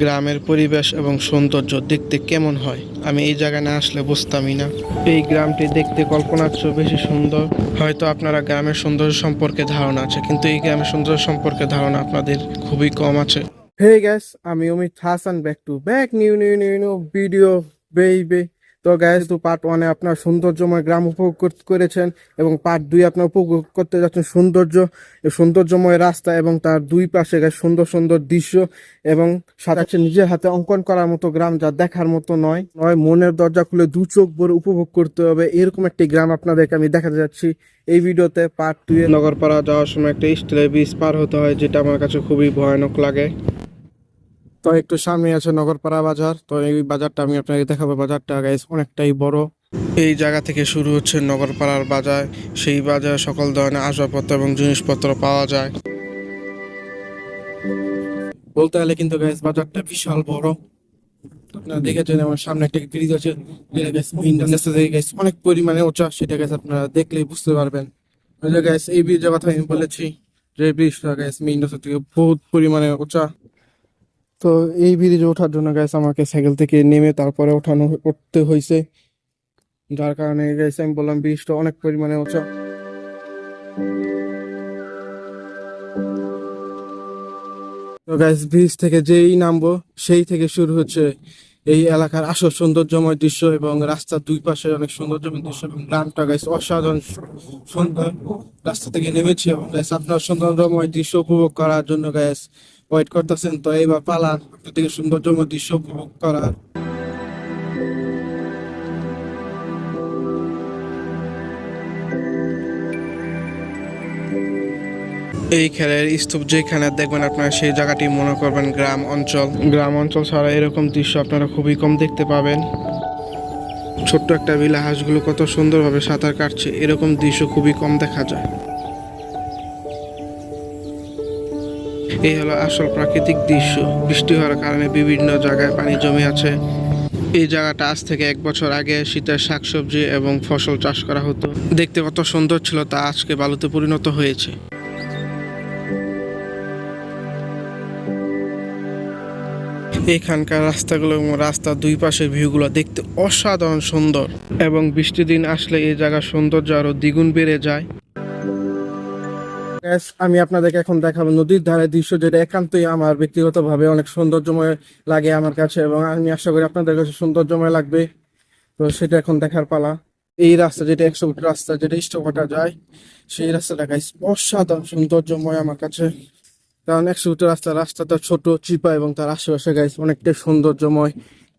গ্রামের পরিবেশ এবং সৌন্দর্য দেখতে কেমন হয়? আমি এই জায়গায় না আসলে বুঝতামই না। এই গ্রামটি দেখতে কল্পনার চেয়ে বেশি সুন্দর। হয়তো আপনারা গ্রামের সৌন্দর্য সম্পর্কে ধারণা আছে, কিন্তু এই গ্রামের সৌন্দর্য সম্পর্কে ধারণা আপনাদের খুবই কম আছে। হে গ্যাস আমি Amit Hasan back to back new new new new video বেইবে তো গ্যাস তো পার্ট ওয়ানে আপনার সৌন্দর্যময় গ্রাম উপভোগ কর- করেছেন এবং পার্ট দুই আপনার উপভোগ করতে যাচ্ছেন সৌন্দর্য সৌন্দর্যময় রাস্তা এবং তার দুই পাশে গ্যাস সুন্দর সুন্দর দৃশ্য এবং সাথে নিজের হাতে অঙ্কন করার মতো গ্রাম যা দেখার মতো নয়। নয়, মনের দরজা খুলে দু চোখ ভরে উপভোগ করতে হবে। এরকম একটি গ্রাম আপনাদেরকে আমি দেখাতে যাচ্ছি এই ভিডিওতে পার্ট টু এ। নগরপাড়া যাওয়ার সময় একটা স্টিলের ব্রিজ পার হতে হয়, যেটা আমার কাছে খুবই ভয়ানক লাগে। তো একটু সামনে আছে নগরপাড়া বাজার। তো এই বাজারটা আমি আপনাকে দেখাবো। বাজারটা গাইস অনেকটাই বড়। এই জায়গা থেকে শুরু হচ্ছে নগরপাড়ার বাজার। সেই বাজারে সকল ধরনের আসবাবপত্র এবং জিনিসপত্র পাওয়া যায়। বলতে গেলে কিন্তু গাইস বাজারটা বিশাল বড়। আপনারা দেখেছেন আমার সামনে একটা ব্রিজ আছে। যেটা গাইস ইন্টারন্যাশনাল থেকে গাইস অনেক পরিমাণে উঁচা। সেটা গাইস আপনারা দেখলেই বুঝতে পারবেন। গাইস এই ব্রিজের কথা আমি বলেছি। যে ব্রিজটা গাইস মেইন রাস্তা থেকে বহুত পরিমাণে উঁচা। তো এই ব্রিজে ওঠার জন্য গ্যাস আমাকে সাইকেল থেকে নেমে তারপরে ওঠানো উঠতে হয়েছে যার কারণে গ্যাস আমি বললাম ব্রিজটা অনেক পরিমাণে উঁচা তো গ্যাস ব্রিজ থেকে যেই নামবো, সেই থেকে শুরু হচ্ছে এই এলাকার আসল সৌন্দর্যময় দৃশ্য এবং রাস্তার দুই পাশে অনেক সৌন্দর্যময় দৃশ্য এবং গ্রামটা গাইস অসাধারণ সুন্দর। রাস্তা থেকে নেমেছি এবং গ্যাস আপনার সৌন্দর্যময় দৃশ্য উপভোগ করার জন্য গ্যাস ওয়েট করতেছেন তো এইবার আপনার থেকে সৌন্দর্যময় দৃশ্য উপভোগ করার এই খেলের স্তূপ যেখানে দেখবেন আপনারা সেই জায়গাটি মনে করবেন গ্রাম অঞ্চল। গ্রাম অঞ্চল ছাড়া এরকম দৃশ্য আপনারা খুবই কম দেখতে পাবেন। ছোট্ট একটা বিলা হাঁসগুলো কত সুন্দরভাবে সাঁতার কাটছে এরকম দৃশ্য খুবই কম দেখা যায়। এই হলো আসল প্রাকৃতিক দৃশ্য। বৃষ্টি হওয়ার কারণে বিভিন্ন জায়গায় পানি জমে আছে। এই জায়গাটা আজ থেকে এক বছর আগে শীতের শাকসবজি এবং ফসল চাষ করা হতো। দেখতে কত সুন্দর ছিল তা আজকে বালুতে পরিণত হয়েছে। এখানকার রাস্তাগুলো এবং রাস্তার দুই পাশের ভিউগুলো দেখতে অসাধারণ সুন্দর। এবং বৃষ্টির দিন আসলে এই জায়গার সৌন্দর্য আরও দ্বিগুণ বেড়ে যায়। Guys, আমি আপনাদেরকে এখন দেখাবো নদীর ধারে দৃশ্য যেটা একান্তই আমার ব্যক্তিগতভাবে অনেক সৌন্দর্যময় লাগে আমার কাছে এবং আমি আশা করি আপনাদের কাছে সৌন্দর্যময় লাগবে। তো সেটা এখন দেখার পালা। এই রাস্তা যেটা একশো ফুট রাস্তা যেটা ইষ্টকটা যায় সেই রাস্তাটা গাইস অসাধারণ সৌন্দর্যময় আমার কাছে। কারণ একশো ফুটের রাস্তা রাস্তাটা ছোট চিপা এবং তার আশেপাশে গাইস অনেকটাই সৌন্দর্যময়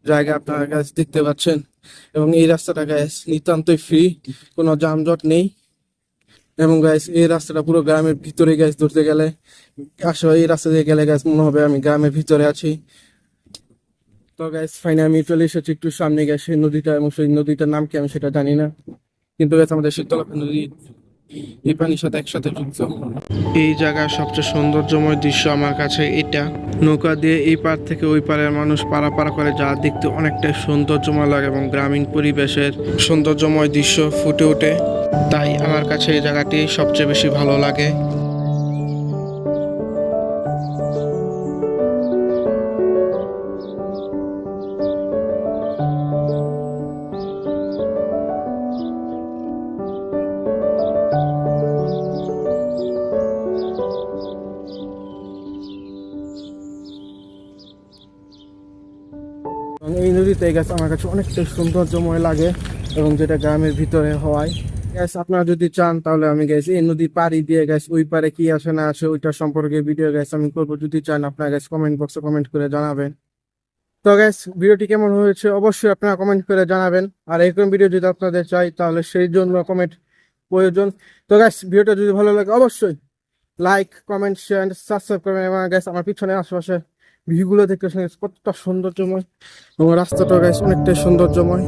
জায়গা আপনারা গাছ দেখতে পাচ্ছেন। এবং এই রাস্তাটা গাইস নিতান্তই ফ্রি কোনো যানজট নেই। এবং গাইস এই রাস্তাটা পুরো গ্রামের ভিতরে গাইস ধরতে গেলে। আসলে এই রাস্তা দিয়ে গেলে গাইস মনে হবে আমি গ্রামের ভিতরে আছি। তো গাইস ফাইনে আমি চলে এসেছি একটু সামনে গেছে নদীটা এবং সেই নদীটার নাম কি আমি সেটা জানি না। কিন্তু গাইস আমাদের শীতলা নদী, এই পানির সাথে একসাথে যুক্ত। এই জায়গার সবচেয়ে সৌন্দর্যময় দৃশ্য আমার কাছে এটা। নৌকা দিয়ে এই পার থেকে ওই পারের মানুষ পারাপার করে যা দেখতে অনেকটাই সৌন্দর্যময় লাগে এবং গ্রামীণ পরিবেশের সৌন্দর্যময় দৃশ্য ফুটে ওঠে। তাই আমার কাছে এই জায়গাটি সবচেয়ে বেশি ভালো লাগে। এই নদীতে গেছে আমার কাছে অনেকটা সৌন্দর্যময় লাগে এবং যেটা গ্রামের ভিতরে হওয়ায়। গ্যাস আপনারা যদি চান, তাহলে আমি গেছি এই নদী পাড়ি দিয়ে গেছি ওই পারে কি আছে না আছে, ওইটা সম্পর্কে ভিডিও গ্যাস আমি করব। যদি চান, আপনারা গ্যাস কমেন্ট বক্সে কমেন্ট করে জানাবেন। তো গ্যাস ভিডিওটি কেমন হয়েছে? অবশ্যই আপনারা কমেন্ট করে জানাবেন। আর এরকম ভিডিও যদি আপনাদের চাই, তাহলে সেই জন্য কমেন্ট প্রয়োজন। তো গ্যাস ভিডিওটা যদি ভালো লাগে, অবশ্যই লাইক কমেন্ট শেয়ার সাবস্ক্রাইব করবেন এবং গ্যাস আমার পিছনে আশেপাশে ভিউগুলো দেখতে কতটা সৌন্দর্যময়। এবং রাস্তাটা গ্যাস অনেকটাই সৌন্দর্যময়।